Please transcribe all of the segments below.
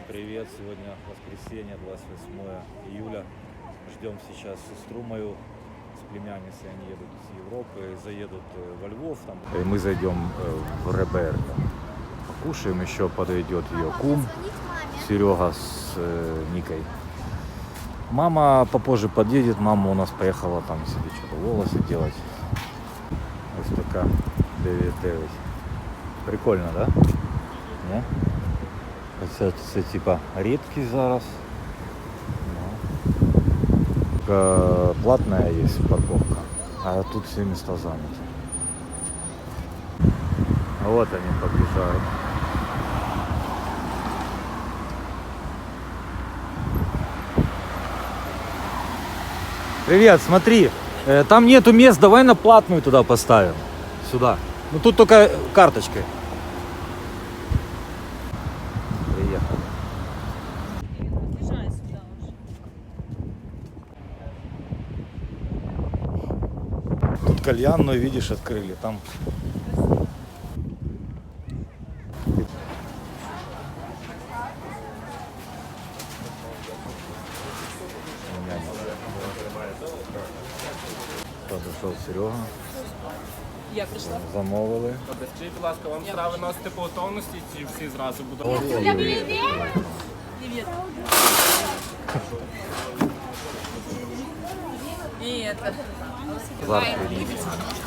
Всем привет! Сегодня воскресенье, 28 июля. Ждем сейчас сестру мою с племянницей. Они едут с Европы, заедут э, во Львов. Там. И мы зайдем э, в РБР. Там. Покушаем, еще подойдет ее кум Серега с э, Никой. Мама попозже подъедет. Мама у нас поехала там себе что-то волосы делать. Ось така 9 Прикольно, да? Не? Це, це типа рідкість зараз. Ну. Только платная есть парковка, а тут все места заняты. Вот они подъезжают. Привет, смотри, там нету мест, давай на платную туда поставим. Сюда. Ну тут только карточкой. Приехали. Езжай сюда уже. Тут кальянную, видишь, открыли. Там Подошел Серега, Я прийшла. замовили. Скажіть, будь ласка, вам страви носити по готовності чи всі зразу будуть? Привет. И это. Завтра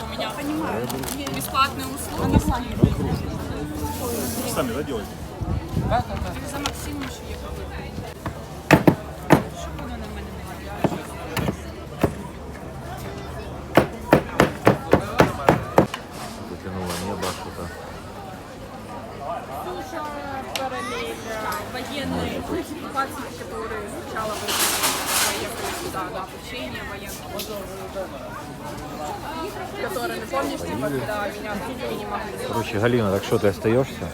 У меня понимаю. Бесплатные услуги. Самі да, делаете? За Максимом ще є Короче, Галина, так что ты остаешься?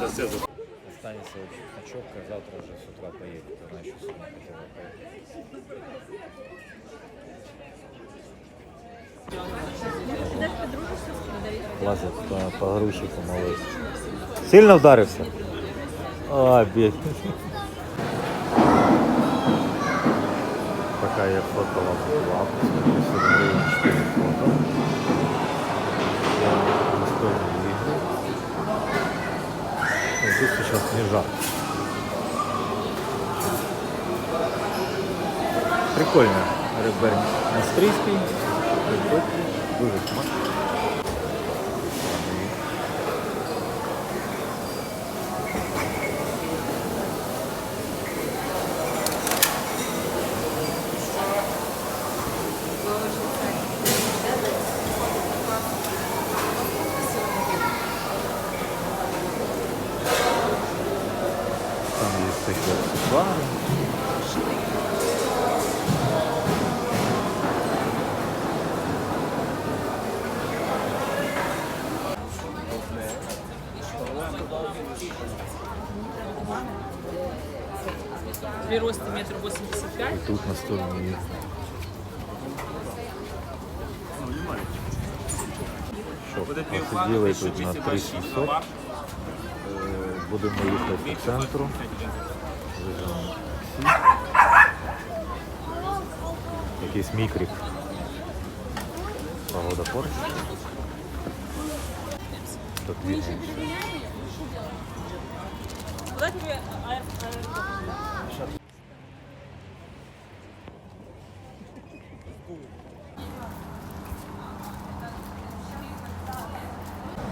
Останется очень ночевка, завтра уже с утра поедет. Она еще сегодня хотела поехать. Лазит по, по грузчику малый. Сильно ударился? А, бедный. Пока я фотала лапу, 4 фото. Я настольные игры. И тут сейчас снежа. Прикольно. Ребер австрийский. Прикольно. Дуже смачно. Там есть такие аксессуары. При росте метр восемьдесят пять. Тут настольные игры. Що, посиділи тут на 3700. Е, Будемо їхати по центру. Визовемо таксі. Якийсь мікрик. Погода поруч. Тут двигаємося. Куда тебе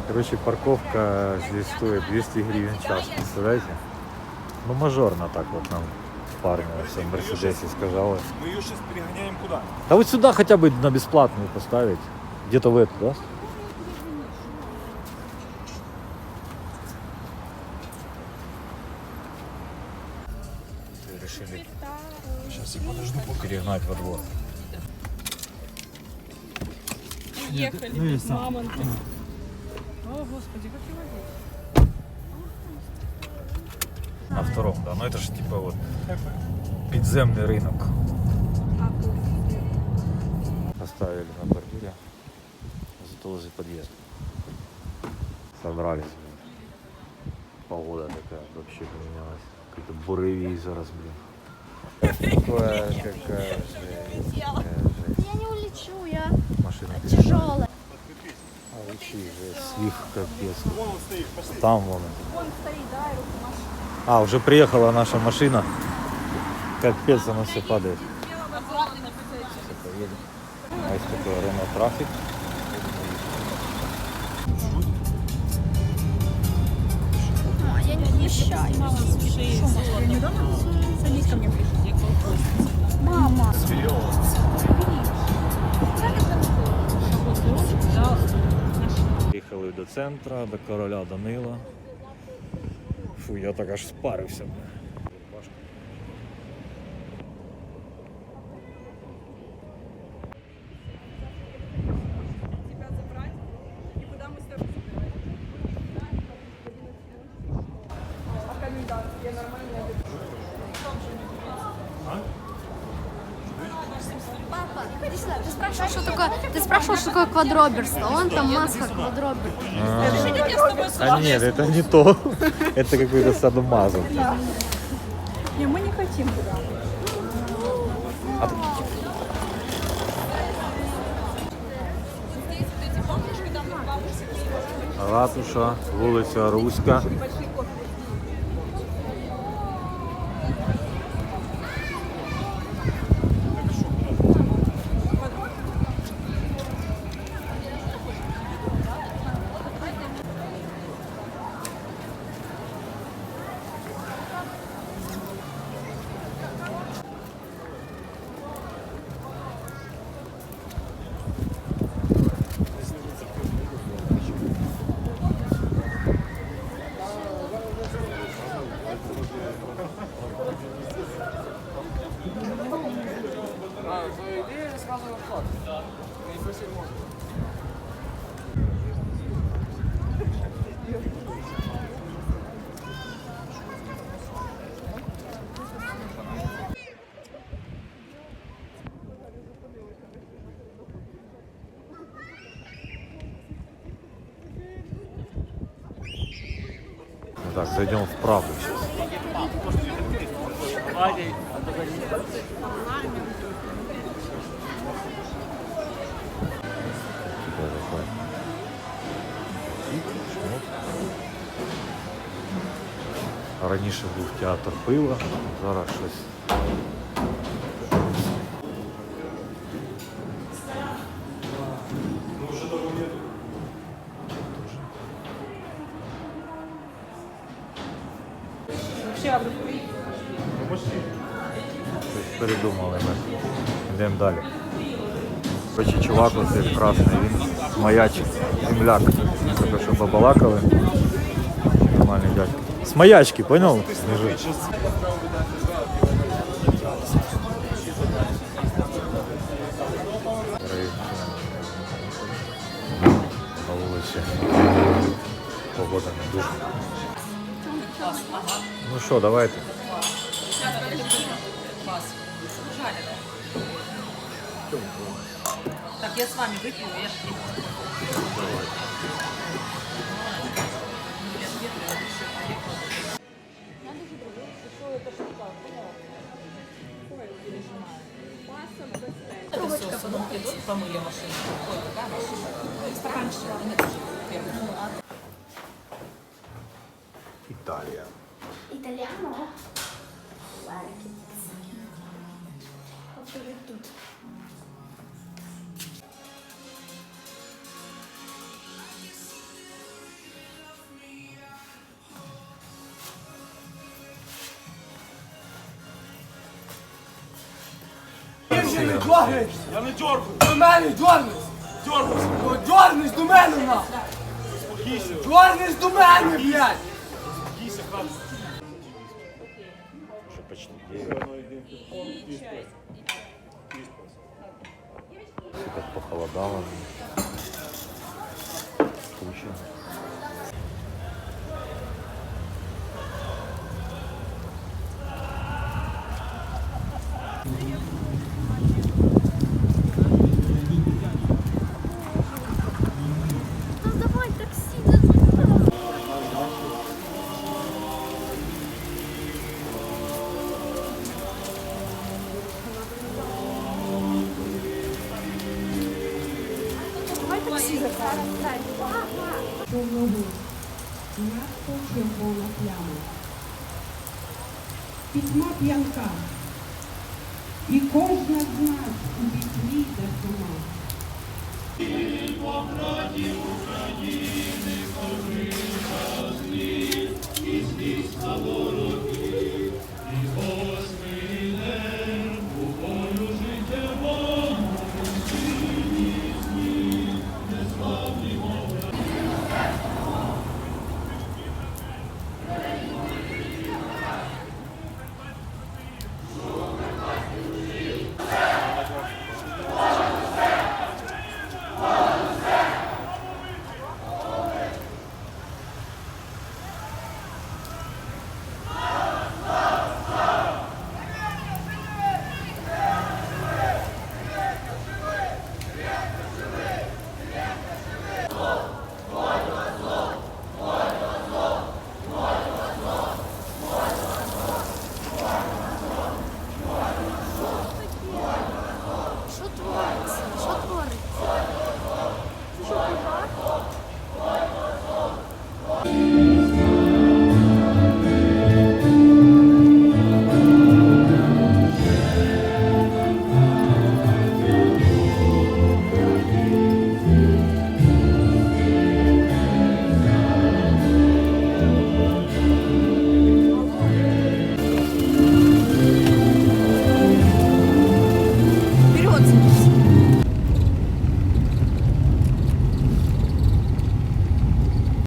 Короче, парковка здесь стоит 200 гривен в час, представляете? Ну, мажорно так вот нам парни в своем Мерседесе сказали. Ми її зараз переганяємо куди? Да вот сюда хотя бы на бесплатную поставить. Где-то в эту, да? Решили сейчас я подожду, перегнать во двор. Ехали, мамонты. О, господи, как его здесь? На втором, да. Но это же типа вот подземный рынок. Поставили на бордюре. Зато возле подъезда. Собрались. Погода такая вообще поменялась. Какой-то буревей зараз, блин. Какая, какая жесть. Жесть. Я Машина тяжелая. А, лечи, жесть. Слив капец. Там вон. Он стоит, да, машет. А, уже приехала наша машина. Капец, она все падает. Поедем. А есть такой Traffic. А, я не умещаю. Садись ко мне ближе. Мама. Центра, до короля Данила. Фу, я так аж спарився. Я Важко. Спрашивал, что такое, ты спрашивал, что такое квадроберство. Он там маска квадробер. Тобой А нет, это не то. Это какой-то садомазо. Не, мы не хотим туда. Ратуша, вулиця Руська. Ну Так, зайдем вправо сейчас. Раніше був театр пива, зараз щось. Передумали ми. Йдемо далі. Короче, чувак оцей красний, він маячить, земляк. Тільки що побалакали. Нормальний дядько. З маячки, понял? Погода не дуже. Ну що, давайте. Так, я с вами выпью, я же Трубочка, потом придут, помыли машину. Ой, какая машина? Стаканчик. Нет, первый. Італія. Итальяно. Лайки. Который не! Я не дергаю! До мене дергайся! Дергайся! Ну, дергайся до мене на! Спокійся! Дергайся до мене, блядь! Спокійся, хлопці! Що почти Как похолодало. Чорнобу надто червона пляма. Пітьма п'янка. І кожна з нас у вітрі та сама. України, України,